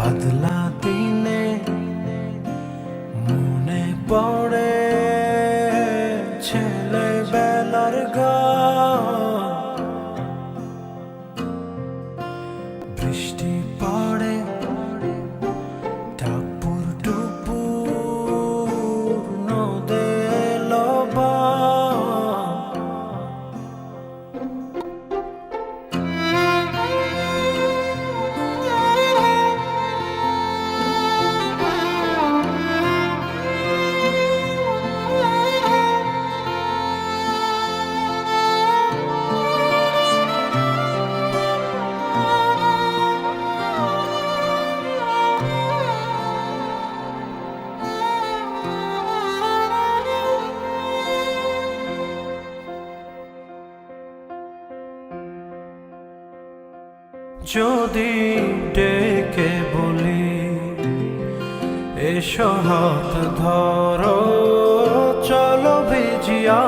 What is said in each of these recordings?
बदला दिने मुने पड़े যদি ডেকে বলি এসো হাত ধরো চলো ভিজিয়া।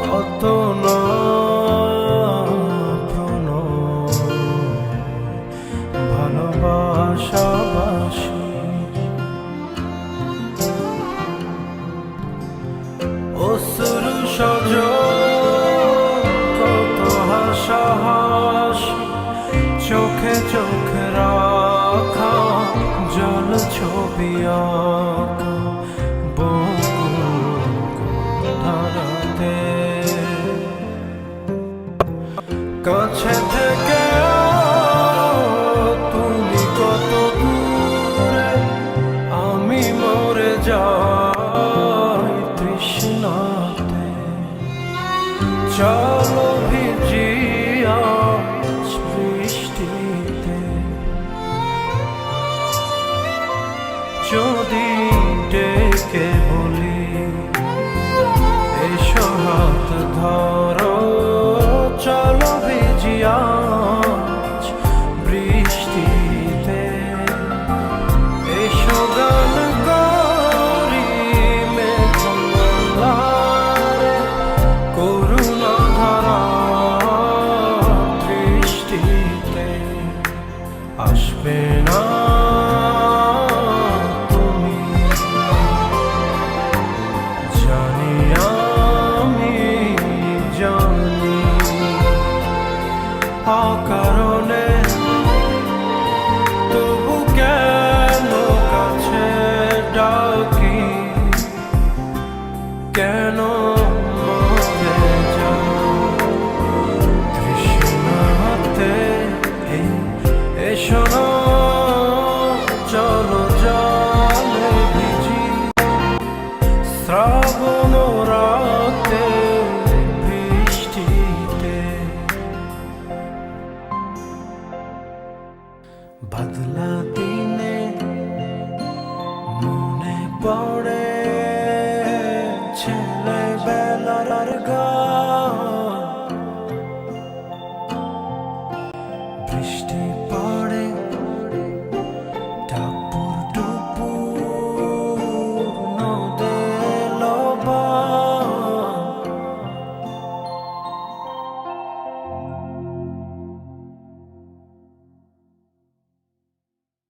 কত না the call. আগুন রাতে বৃষ্টিতে। বদলা দিনে মনে পড়ে ছেলেবেলার গান। বৃষ্টি